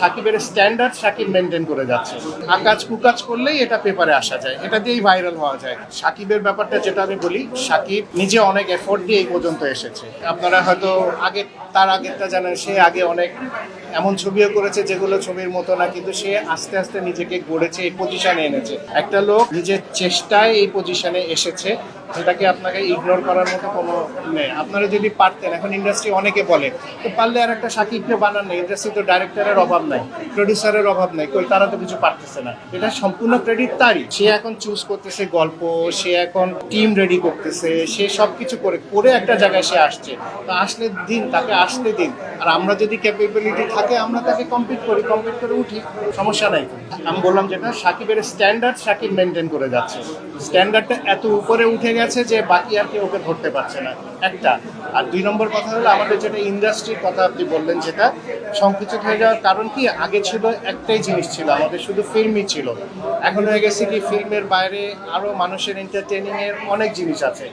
সাকিবের standard Shakib maintain করে যাচ্ছে। আকাজ কুকাজ করলেই এটা পেপারে আসা যায়। এটা দিয়েই ভাইরাল হওয়া যায়। সাকিবের ব্যাপারটা যেটা আমি বলি, সাকিব নিজে অনেক এফোর্ট দিয়ে এই পর্যন্ত এসেছে। আপনারা হয়তো আগে, তার আগেরটা জানেন, সে আগে অনেক এমন ছবিও করেছে যেগুলো ছবির মতো না, কিন্তু সে আস্তে আস্তে নিজেকে গড়েছে, এই পজিশনে এনেছে। একটা লোক নিজের চেষ্টায় এই পজিশনে এসেছে যেটাকে আপনাকে ইগনোর করার মতো কোনো নেই। আপনারা যদি পারতেন, এখন ইন্ডাস্ট্রি অনেকে বলে, তো পারলে আর একটা সাকিবকে বানান না। ইন্ডাস্ট্রি তো ডাইরেক্টরের অভাব। নাই। প্রডিউসারের অভাব নাই, কই তারা তো কিছু পারতেছে না। এটা সম্পূর্ণ ক্রেডিট তারই। সে এখন চুজ করতেছে গল্প, সে এখন টিম রেডি করতেছে, সে সব কিছু করে করে একটা জায়গায় সে আসছে। তা আসলে দিন, তাকে আসতে দিন। আর আমরা যদি ক্যাপেবিলিটি থাকে, আমরা তাকে কমপ্লিট করি কমপ্লিট করে উঠি, সমস্যা নাই। আমি বললাম যেটা, সাকিবের স্ট্যান্ডার্ড সাকিব মেনটেন করে যাচ্ছে। স্ট্যান্ডার্ডটা এত উপরে উঠে গেছে যে বাকি আর কেউ ওকে ধরতে পারছে না। একটা। আর দুই নম্বর কথা হলো, আমাদের যেটা ইন্ডাস্ট্রির কথা আপনি বললেন যেটা সংকুচিত হয়ে যাওয়ার কারণ কি? আগে ছিল একটাই জিনিস ছিল, আমাদের শুধু ফিল্মই ছিল। এখন হয়ে গেছে কি ফিল্মের বাইরে আরও মানুষের এন্টারটেনিংয়ের অনেক জিনিস আছে।